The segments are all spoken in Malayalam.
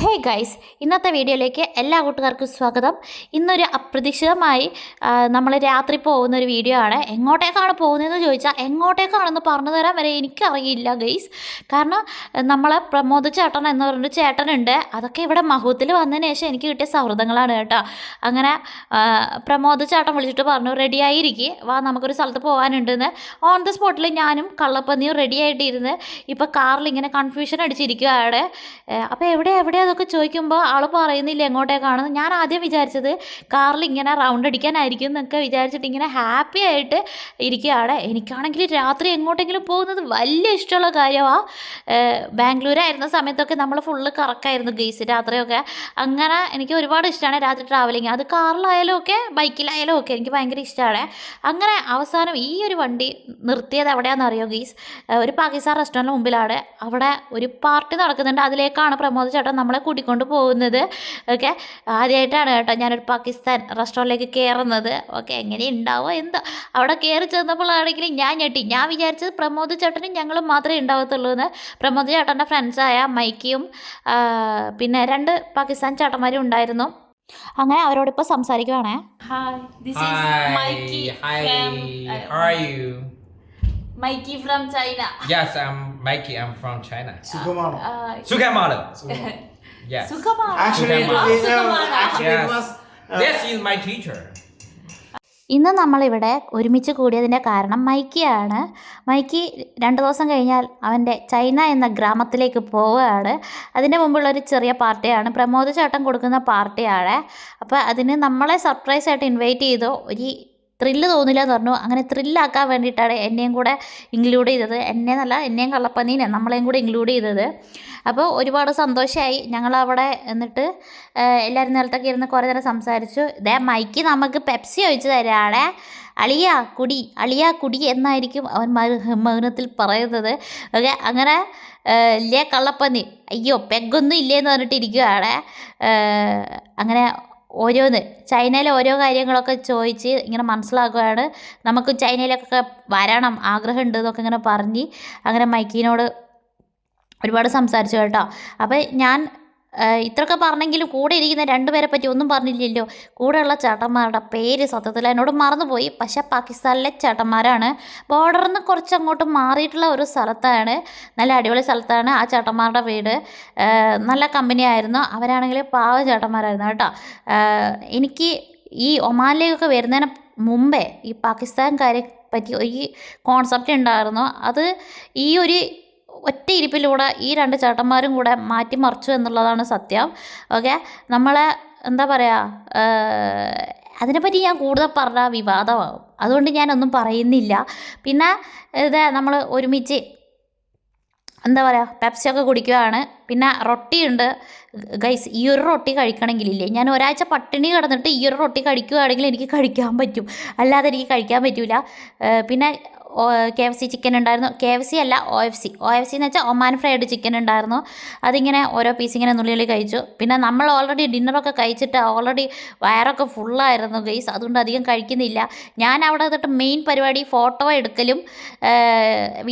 ഹേ ഗൈസ് ഇന്നത്തെ വീഡിയോയിലേക്ക് എല്ലാ കൂട്ടുകാർക്കും സ്വാഗതം. ഇന്നൊരു അപ്രതീക്ഷിതമായി നമ്മൾ രാത്രി പോകുന്ന ഒരു വീഡിയോ ആണ്. എങ്ങോട്ടേക്കാണ് പോകുന്നതെന്ന് ചോദിച്ചാൽ എങ്ങോട്ടേക്കാണെന്ന് പറഞ്ഞു തരാൻ വരെ എനിക്കറിയില്ല ഗൈസ് കാരണം നമ്മളെ പ്രമോദ് ചേട്ടൻ എന്ന് പറഞ്ഞൊരു ചേട്ടനുണ്ട്. അതൊക്കെ ഇവിടെ മഹൂത്തിൽ വന്നതിന് ശേഷം എനിക്ക് കിട്ടിയ സൗഹൃദങ്ങളാണ് കേട്ടോ. അങ്ങനെ പ്രമോദ ചേട്ടൻ വിളിച്ചിട്ട് പറഞ്ഞു റെഡി ആയിരിക്കും. വാ നമുക്കൊരു സ്ഥലത്ത് പോകാനുണ്ടെന്ന്. ഓൺ ദ സ്പോട്ടിൽ ഞാനും കള്ളപ്പന്നിയും റെഡി ആയിട്ടിരുന്ന് ഇപ്പോൾ കാറിൽ ഇങ്ങനെ കൺഫ്യൂഷൻ അടിച്ചിരിക്കുകയാണ് അപ്പോൾ എവിടെ എവിടെ അതൊക്കെ ചോദിക്കുമ്പോൾ ആൾ പറയുന്നില്ല എങ്ങോട്ടേക്കാണ് ഞാൻ ആദ്യം വിചാരിച്ചത് കാറിൽ ഇങ്ങനെ റൗണ്ട് അടിക്കാനായിരിക്കും എന്നൊക്കെ വിചാരിച്ചിട്ട് ഇങ്ങനെ ഹാപ്പി ആയിട്ട് ഇരിക്കുകയാണ്. എനിക്കാണെങ്കിൽ രാത്രി എങ്ങോട്ടെങ്കിലും പോകുന്നത് വലിയ ഇഷ്ടമുള്ള കാര്യമാണ് ബാംഗ്ലൂരായിരുന്ന സമയത്തൊക്കെ നമ്മൾ ഫുള്ള് കറക്കായിരുന്നു ഗെയ്സ് രാത്രിയൊക്കെ. അങ്ങനെ എനിക്ക് ഒരുപാട് ഇഷ്ടമാണ് രാത്രി ട്രാവലിങ് അത് കാറിലായാലും ഒക്കെ ബൈക്കിലായാലും ഒക്കെ എനിക്ക് ഭയങ്കര ഇഷ്ടമാണ് അങ്ങനെ അവസാനം ഈ ഒരു വണ്ടി നിർത്തിയത് എവിടെയാണെന്ന് അറിയോ ഗീസ് ഒരു പാകിസ്ഥാൻ റെസ്റ്റോറന്റിന് മുമ്പിലാണ്. അവിടെ ഒരു പാർട്ടി നടക്കുന്നുണ്ട്. അതിലേക്കാണ് പ്രമോദ് ചേട്ടൻ നമ്മളെ കൂട്ടിക്കൊണ്ട് പോകുന്നത്. ഓക്കെ ആദ്യമായിട്ടാണ് കേട്ടോ ഞാനൊരു പാകിസ്ഥാൻ റെസ്റ്റോറന്റിലേക്ക് കയറുന്നത് ഓക്കെ എങ്ങനെ ഉണ്ടാവോ എന്തോ. അവിടെ കയറി ചെന്നപ്പോഴാണെങ്കിൽ ഞാൻ ഞെട്ടി. ഞാൻ വിചാരിച്ചത് പ്രമോദ് ചേട്ടനും ഞങ്ങളും മാത്രമേ ഉണ്ടാവത്തുള്ളൂ എന്ന്. പ്രമോദ് ചേട്ടന്റെ ഫ്രണ്ട്സായ മൈക്കിയും പിന്നെ രണ്ട് പാകിസ്ഥാൻ ചേട്ടന്മാരും ഉണ്ടായിരുന്നു. അങ്ങനെ അവരോടിപ്പോൾ സംസാരിക്കുവാണേ. Hi hi how are you? Mikey from China. Yes, I'm Mikey. I'm from China. സുഖമാണോ Uh, സുഖമാണോ? ആക്ച്വലി It, സുഖമാണോ? Actually Yes. Uh, This is my teacher. ഇന്ന് നമ്മളിവിടെ ഒരുമിച്ച് കൂടിയതിന്റെ കാരണം മൈക്കിയാണ് മൈക്കി രണ്ട് ദിവസം കഴിഞ്ഞാൽ അവന്റെ ചൈന എന്ന ഗ്രാമത്തിലേക്ക് പോവുകയാണ് അതിന്റെ മുമ്പുള്ള ഒരു ചെറിയ പാർട്ടിയാണ് പ്രമോദ് ചേട്ടൻ കൊടുക്കുന്ന പാർട്ടിയാണ് അപ്പോൾ അതിന് നമ്മളെ സർപ്രൈസ് ആയിട്ട് ഇൻവൈറ്റ് ചെയ്തു ഒരു ത്രില്ല് തോന്നില്ല എന്ന് പറഞ്ഞു. അങ്ങനെ ത്രില്ലാക്കാൻ വേണ്ടിയിട്ടാണ് എന്നെയും കൂടെ ഇൻക്ലൂഡ് ചെയ്തത്. എന്നെ എന്നല്ല എന്നെയും കള്ളപ്പന്നീനെ നമ്മളെയും കൂടെ ഇൻക്ലൂഡ് ചെയ്തത്. അപ്പോൾ ഒരുപാട് സന്തോഷമായി ഞങ്ങളവിടെ എന്നിട്ട് എല്ലാവരും നിലത്തൊക്കെ ഇരുന്ന് കുറേ നേരം സംസാരിച്ചു. ഇതേ മൈക്ക് നമുക്ക് പെപ്സി ഒഴിച്ച് തരാണേ. അളിയ കുടി അളിയ കുടി എന്നായിരിക്കും അവൻ മൗനത്തിൽ പറയുന്നത്. ഓക്കെ അങ്ങനെ ഇല്ലേ കള്ളപ്പന്നി? അയ്യോ പെഗൊന്നും ഇല്ലേന്ന് എന്ന് പറഞ്ഞിട്ടിരിക്കുകയാണ് അങ്ങനെ ഓരോന്ന്. ചൈനയിലെ ഓരോ കാര്യങ്ങളൊക്കെ ചോദിച്ച് ഇങ്ങനെ മനസ്സിലാക്കുകയാണ് നമുക്ക് ചൈനയിലൊക്കെ വരണം ആഗ്രഹമുണ്ട് എന്നൊക്കെ ഇങ്ങനെ പറഞ്ഞ് അങ്ങനെ മൈക്കിനോട് ഒരുപാട് സംസാരിച്ചു കേട്ടോ. അപ്പോൾ ഞാൻ ഇത്രയൊക്കെ പറഞ്ഞെങ്കിലും കൂടെ ഇരിക്കുന്ന രണ്ടുപേരെ പറ്റി ഒന്നും പറഞ്ഞില്ലല്ലോ. കൂടെയുള്ള ചേട്ടന്മാരുടെ പേര് സത്യത്തിൽ എന്നോട് മറന്നുപോയി. പക്ഷേ പാകിസ്ഥാനിലെ ചേട്ടന്മാരാണ്. ബോർഡറിൽ നിന്ന് കുറച്ച് അങ്ങോട്ട് മാറിയിട്ടുള്ള ഒരു സ്ഥലത്താണ്. നല്ല അടിപൊളി സ്ഥലത്താണ് ആ ചേട്ടന്മാരുടെ വീട്. നല്ല കമ്പനി ആയിരുന്നു. അവരാണെങ്കിൽ പാവ ചേട്ടന്മാരായിരുന്നു കേട്ടോ. എനിക്ക് ഈ ഒമാനിലേക്കൊക്കെ വരുന്നതിന് മുമ്പേ ഈ പാകിസ്ഥാൻകാരെ പറ്റി ഈ കോൺസെപ്റ്റ് ഉണ്ടായിരുന്നു. അത് ഈ ഒരു ഒറ്റ ഇരിപ്പിലൂടെ ഈ രണ്ട് ചേട്ടന്മാരും കൂടെ മാറ്റിമറിച്ചു എന്നുള്ളതാണ് സത്യം. ഓക്കെ നമ്മളെ എന്താ പറയുക അതിനെപ്പറ്റി ഞാൻ കൂടുതൽ പറഞ്ഞാൽ വിവാദമാകും അതുകൊണ്ട് ഞാനൊന്നും പറയുന്നില്ല. പിന്നെ ഇത് നമ്മൾ ഒരുമിച്ച് എന്താ പറയുക പെപ്സിയൊക്കെ കുടിക്കുകയാണ് പിന്നെ റൊട്ടിയുണ്ട്. ഗൈസ് ഈ ഒരു റൊട്ടി കഴിക്കണമെങ്കിലില്ലേ ഞാൻ ഒരാഴ്ച പട്ടിണി കിടന്നിട്ട് ഈ ഒരു റൊട്ടി കഴിക്കുകയാണെങ്കിൽ എനിക്ക് കഴിക്കാൻ പറ്റും. അല്ലാതെ എനിക്ക് കഴിക്കാൻ പറ്റില്ല പിന്നെ കെ എഫ് സി ചിക്കൻ ഉണ്ടായിരുന്നു. കെ എഫ് സി അല്ല O F C O F C എന്ന് വെച്ചാൽ ഒമാൻ ഫ്രൈഡ് ചിക്കൻ ഉണ്ടായിരുന്നു. അതിങ്ങനെ ഓരോ പീസ് ഇങ്ങനെ നുള്ളിയുള്ളി കഴിച്ചു. പിന്നെ നമ്മൾ ഓൾറെഡി ഡിന്നറൊക്കെ കഴിച്ചിട്ട് ഓൾറെഡി വയറൊക്കെ ഫുള്ളായിരുന്നു ഗൈസ് അതുകൊണ്ട് അധികം കഴിക്കുന്നില്ല. ഞാൻ അവിടെ നിന്നിട്ട് മെയിൻ പരിപാടി ഫോട്ടോ എടുക്കലും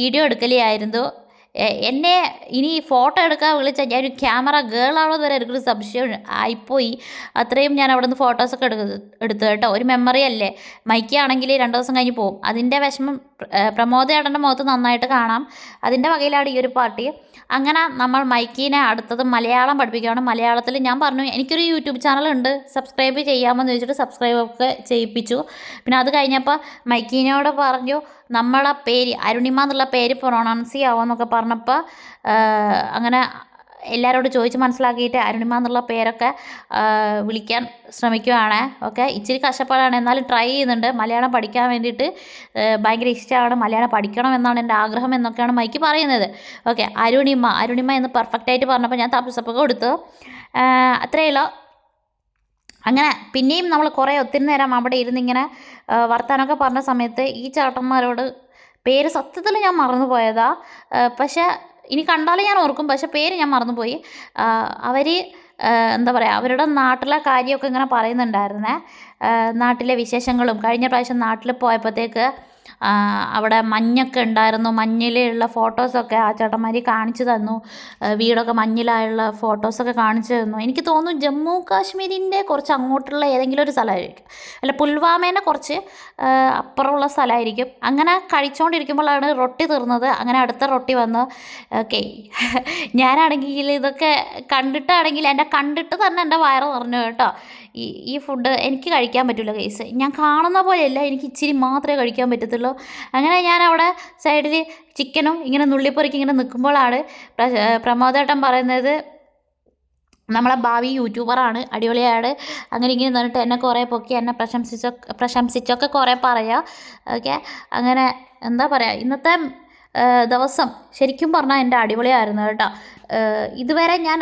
വീഡിയോ എടുക്കലേ ആയിരുന്നു എന്നെ ഇനി ഫോട്ടോ എടുക്കാൻ വിളിച്ചാൽ ഞാനൊരു ക്യാമറ ഗേളാണോ എന്ന് വരെ എനിക്കൊരു സംശയം ആയിപ്പോയി. അത്രയും ഞാൻ അവിടെ നിന്ന് ഫോട്ടോസൊക്കെ എടു എടുത്തു കേട്ടോ. ഒരു മെമ്മറി അല്ലേ? മൈക്കാണെങ്കിൽ രണ്ട് ദിവസം കഴിഞ്ഞ് പോകും അതിന്റെ വിഷമം പ്ര- ചേട്ടന്റെ മുഖത്ത് നന്നായിട്ട് കാണാം. അതിന്റെ വകയിലാണ് ഈ ഒരു പാർട്ടി അങ്ങനെ നമ്മൾ മൈക്കിനെ അടുത്തത് മലയാളം പഠിപ്പിക്കുകയാണ്. മലയാളത്തിൽ ഞാൻ പറഞ്ഞു എനിക്കൊരു യൂട്യൂബ് ചാനലുണ്ട് സബ്സ്ക്രൈബ് ചെയ്യാമെന്ന് ചോദിച്ചിട്ട് സബ്സ്ക്രൈബ് ഒക്കെ ചെയ്യിപ്പിച്ചു. പിന്നെ അത് കഴിഞ്ഞപ്പോൾ മൈക്കിനോട് പറഞ്ഞു നമ്മളെ പേര് അരുണിമ എന്നുള്ള പേര് പ്രൊണൗൺസ് ചെയ്യാവോന്നൊക്കെ പറഞ്ഞപ്പോൾ അങ്ങനെ എല്ലാവരോടും ചോദിച്ച് മനസ്സിലാക്കിയിട്ട് അരുണിമ എന്നുള്ള പേരൊക്കെ വിളിക്കാൻ ശ്രമിക്കുകയാണ് ഓക്കെ? ഇച്ചിരി കഷ്ടപ്പാടാണ്. എന്നാലും ട്രൈ ചെയ്യുന്നുണ്ട്. മലയാളം പഠിക്കാൻ വേണ്ടിയിട്ട് ഭയങ്കര ഇഷ്ടമാണ്. മലയാളം പഠിക്കണം എന്നാണ് എന്റെ ആഗ്രഹം എന്നൊക്കെയാണ് മൈക്ക് പറയുന്നത്. ഓക്കെ? അരുണിമ അരുണിമ എന്ന് പെർഫെക്റ്റായിട്ട് പറഞ്ഞപ്പോൾ ഞാൻ തപ്പസപ്പൊക്കെ കൊടുത്തു. അത്രയുള്ള അങ്ങനെ പിന്നെയും നമ്മൾ കുറേ ഒത്തിരി നേരം അവിടെ ഇരുന്നിങ്ങനെ വർത്താനമൊക്കെ പറഞ്ഞ സമയത്ത് ഈ ചേട്ടന്മാരോട് പേര് സത്യത്തിൽ ഞാൻ മറന്നു പോയതാ പക്ഷേ ഇനി കണ്ടാലും ഞാൻ ഓർക്കും. പക്ഷേ പേര് ഞാൻ മറന്നുപോയി. അവർ എന്താ പറയുക അവരുടെ നാട്ടിലെ കാര്യമൊക്കെ ഇങ്ങനെ പറയുന്നുണ്ടായിരുന്നേ. നാട്ടിലെ വിശേഷങ്ങളും കഴിഞ്ഞ പ്രാവശ്യം നാട്ടിൽ പോയപ്പോഴത്തേക്ക് അവിടെ മഞ്ഞൊക്കെ ഉണ്ടായിരുന്നു. മഞ്ഞിലുള്ള ഫോട്ടോസൊക്കെ ആ ചേട്ടന്മാർ കാണിച്ചു തന്നു. വീടൊക്കെ മഞ്ഞിലായുള്ള ഫോട്ടോസൊക്കെ കാണിച്ചു തന്നു. എനിക്ക് തോന്നുന്നു ജമ്മു കാശ്മീരിന്റെ കുറച്ച് അങ്ങോട്ടുള്ള ഏതെങ്കിലും ഒരു സ്ഥലമായിരിക്കും. അല്ല പുൽവാമേന്റെ കുറച്ച് അപ്പുറമുള്ള സ്ഥലമായിരിക്കും. അങ്ങനെ കഴിച്ചുകൊണ്ടിരിക്കുമ്പോഴാണ് റൊട്ടി തീർന്നത്. അങ്ങനെ അടുത്ത റൊട്ടി വന്ന് ഓക്കെ ഞാനാണെങ്കിൽ ഇതൊക്കെ കണ്ടിട്ടാണെങ്കിൽ എന്റെ കണ്ടിട്ട് തന്നെ എന്റെ വയറ് നിറഞ്ഞു കേട്ടോ. ഈ ഈ ഫുഡ് എനിക്ക് കഴിക്കാൻ പറ്റില്ല കേസ് ഞാൻ കാണുന്ന പോലെയല്ല എനിക്ക് ഇച്ചിരി മാത്രമേ കഴിക്കാൻ പറ്റത്തുള്ളൂ. അങ്ങനെ ഞാൻ അവിടെ സൈഡിൽ ചിക്കനും ഇങ്ങനെ നുള്ളിപ്പൊറിക്ക് ഇങ്ങനെ നിൽക്കുമ്പോഴാണ് പ്ര- പ്രമോദേട്ടൻ പറയുന്നത് നമ്മളെ ഭാവി യൂട്യൂബറാണ് അടിപൊളിയാണ്. അങ്ങനെ ഇങ്ങനെ നിന്നിട്ട് എന്നെ കുറേ പൊക്കി എന്നെ പ്രശംസിച്ചൊക്കെ പ്രശംസിച്ചൊക്കെ കുറേ പറയാം. ഓക്കെ? അങ്ങനെ എന്താ പറയുക ഇന്നത്തെ ദിവസം ശരിക്കും പറഞ്ഞാൽ എന്റെ അടിപൊളിയായിരുന്നു കേട്ടോ. ഇതുവരെ ഞാൻ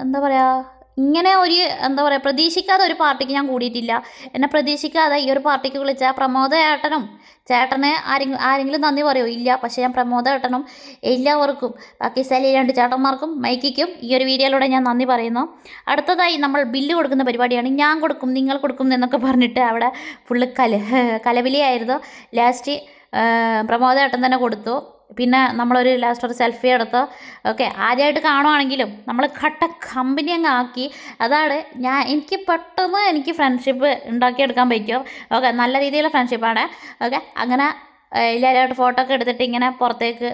എന്താ പറയുക ഇങ്ങനെ ഒരു എന്താ പറയുക പ്രതീക്ഷിക്കാതെ ഒരു പാർട്ടിക്ക് ഞാൻ കൂടിയിട്ടില്ല. എന്നെ പ്രതീക്ഷിക്കാതെ ഈ ഒരു പാർട്ടിക്ക് വിളിച്ച പ്രമോദ ഏട്ടനും ചേട്ടനെ ആരെങ്കിലും ആരെങ്കിലും നന്ദി പറയുമോ ഇല്ല. പക്ഷേ ഞാൻ പ്രമോദ ഏട്ടനും എല്ലാവർക്കും പാകിസ്ഥാനിലെ രണ്ട് ചേട്ടന്മാർക്കും മൈക്കിക്കും ഈ ഒരു വീഡിയോയിലൂടെ ഞാൻ നന്ദി പറയുന്നു. അടുത്തതായി നമ്മൾ ബില്ല് കൊടുക്കുന്ന പരിപാടിയാണ്. ഞാൻ കൊടുക്കും നിങ്ങൾ കൊടുക്കും എന്നൊക്കെ പറഞ്ഞിട്ട് അവിടെ ഫുള്ള് കല കലവിലിയായിരുന്നു ലാസ്റ്റ് പ്രമോദ ഏട്ടൻ തന്നെ കൊടുത്തു. പിന്നെ നമ്മളൊരു ലാസ്റ്റ് ഒരു സെൽഫി എടുത്ത് ഓക്കെ ആദ്യമായിട്ട് കാണുവാണെങ്കിലും നമ്മൾ കട്ട കമ്പനി അങ്ങ് ആക്കി അതാണ് ഞാൻ എനിക്ക് പെട്ടെന്ന് എനിക്ക് ഫ്രണ്ട്ഷിപ്പ് ഉണ്ടാക്കിയെടുക്കാൻ പറ്റും. ഓക്കെ നല്ല രീതിയിലുള്ള ഫ്രണ്ട്ഷിപ്പാണ് ഓക്കെ അങ്ങനെ എല്ലാവരുമായിട്ട് ഫോട്ടോ ഒക്കെ എടുത്തിട്ട് ഇങ്ങനെ പുറത്തേക്ക്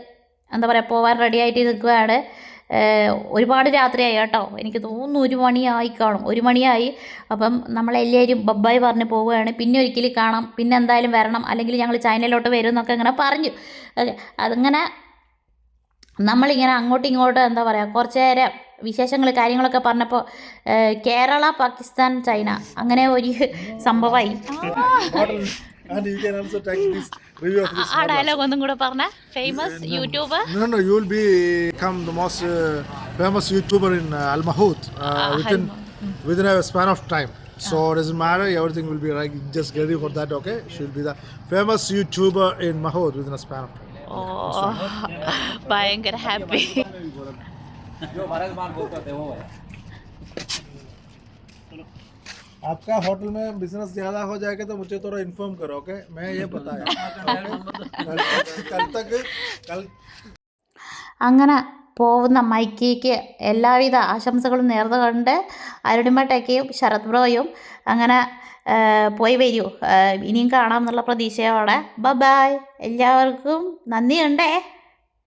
എന്താ പറയുക പോകാൻ റെഡി ആയിട്ട് നിൽക്കുകയാണ് ഒരുപാട് രാത്രിയായി കേട്ടോ. എനിക്ക് തോന്നുന്നു ഒരു മണിയായി കാണും. ഒരു മണിയായി. അപ്പം നമ്മളെല്ലാവരും ബബ്ബായി പറഞ്ഞ് പോവുകയാണ്. പിന്നെ ഒരിക്കലും കാണാം. പിന്നെ എന്തായാലും വരണം. അല്ലെങ്കിൽ ഞങ്ങൾ ചൈനയിലോട്ട് വരും എന്നൊക്കെ ഇങ്ങനെ പറഞ്ഞു. അതിങ്ങനെ നമ്മളിങ്ങനെ അങ്ങോട്ടും ഇങ്ങോട്ടും എന്താ പറയുക കുറച്ച് നേരം വിശേഷങ്ങൾ കാര്യങ്ങളൊക്കെ പറഞ്ഞപ്പോൾ കേരള പാകിസ്ഥാൻ ചൈന അങ്ങനെ ഒരു സംഭവമായി. And you can also take this review of this ആ. ഡയലോഗ് ഒന്നും കൂടെ പറഞ്ഞ famous youtuber No, no, you will become the most uh, famous YouTuber in uh, Al Mahut uh, within within a span of time. So it doesn't matter, everything will be right. Just get ready for that, okay? She will be the famous YouTuber in Mahut within a span of time. ഓ ഭയങ്കര ഹാപ്പി आपका होटल में बिजनेस ज्यादा हो जाएगा तो मुझे थोड़ा इन्फॉर्म करो ओके मैं ये बताया कल तक कल तक कल അങ്ങനെ പോകുന്ന മൈക്കിക്ക് എല്ലാവിധ ആശംസകളും നേർന്നുകൊണ്ട് അരുണിമട്ടയ്ക്കും ശരത് ബ്രോയും അങ്ങനെ ആ, പോയി വരൂ ആ, ഇനിയും കാണാം എന്നുള്ള പ്രതീക്ഷയോടെ ബ ബായ് എല്ലാവർക്കും നന്ദിയുണ്ടേ